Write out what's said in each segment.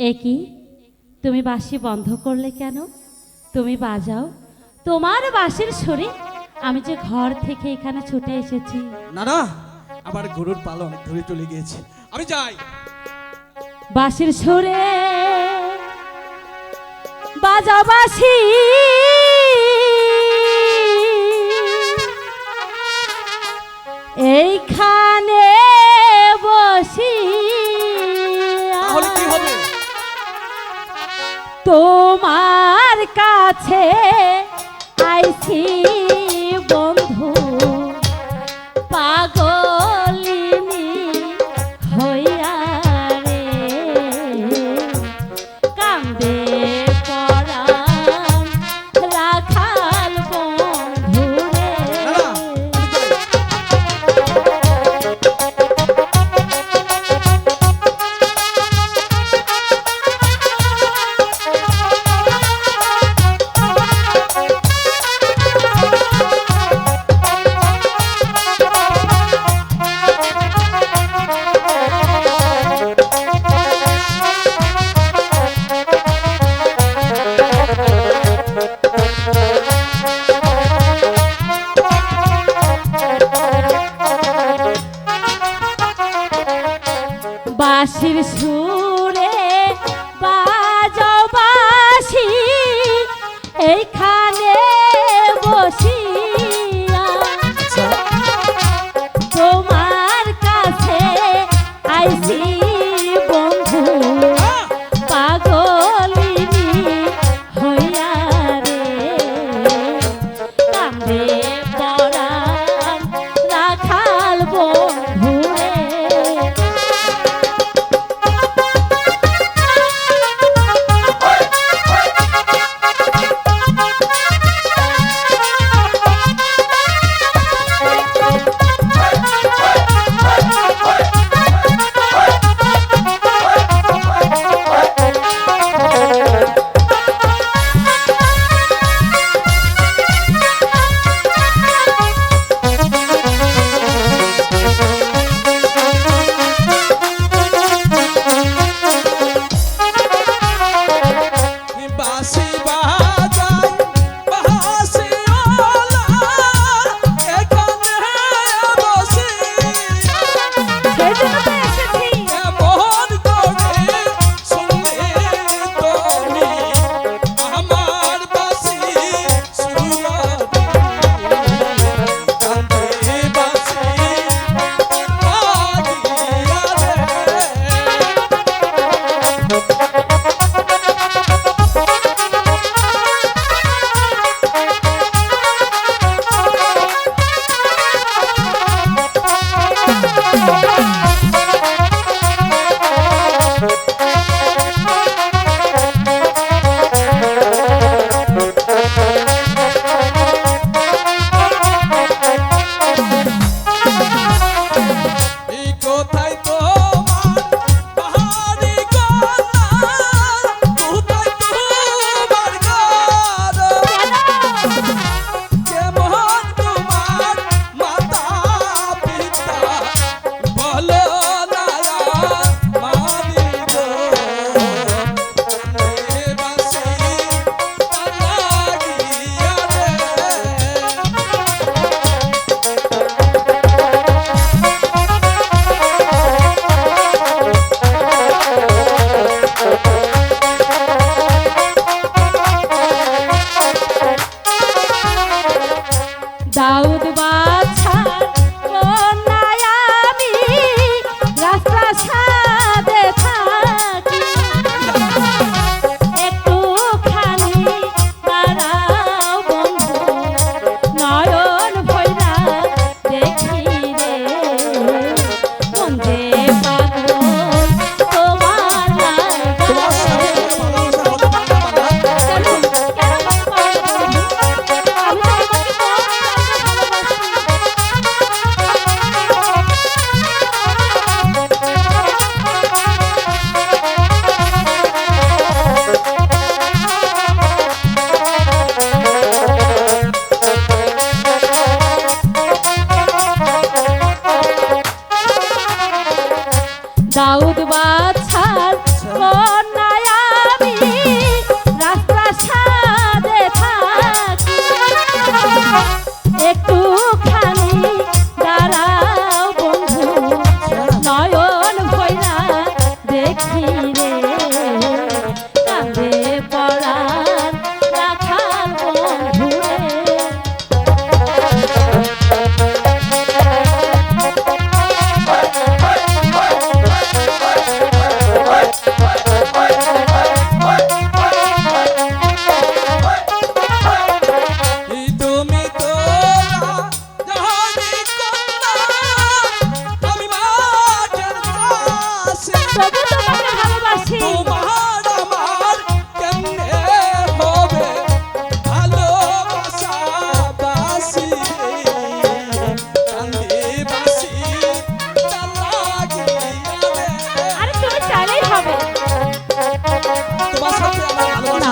এ কি? তুমি বাঁশি বন্ধ করলে কেন? তুমি বাজাও। তোমার বাঁশির সুরে আমি যে ঘর থেকে এখানে ছুটে এসেছি। না না আমার গরুর পাল অনেক ধরে চলে গিয়েছে। আমি যাই। বাঁশির সুরে বাজাও বাঁশি। এইখানে তোমার কাছে আইছি।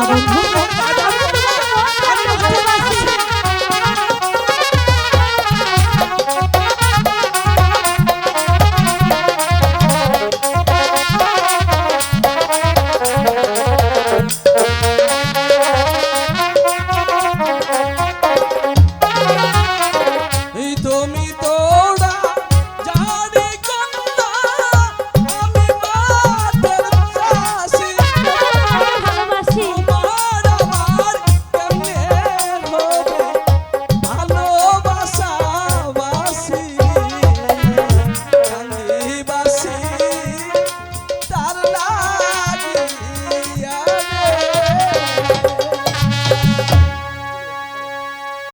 বন্ধু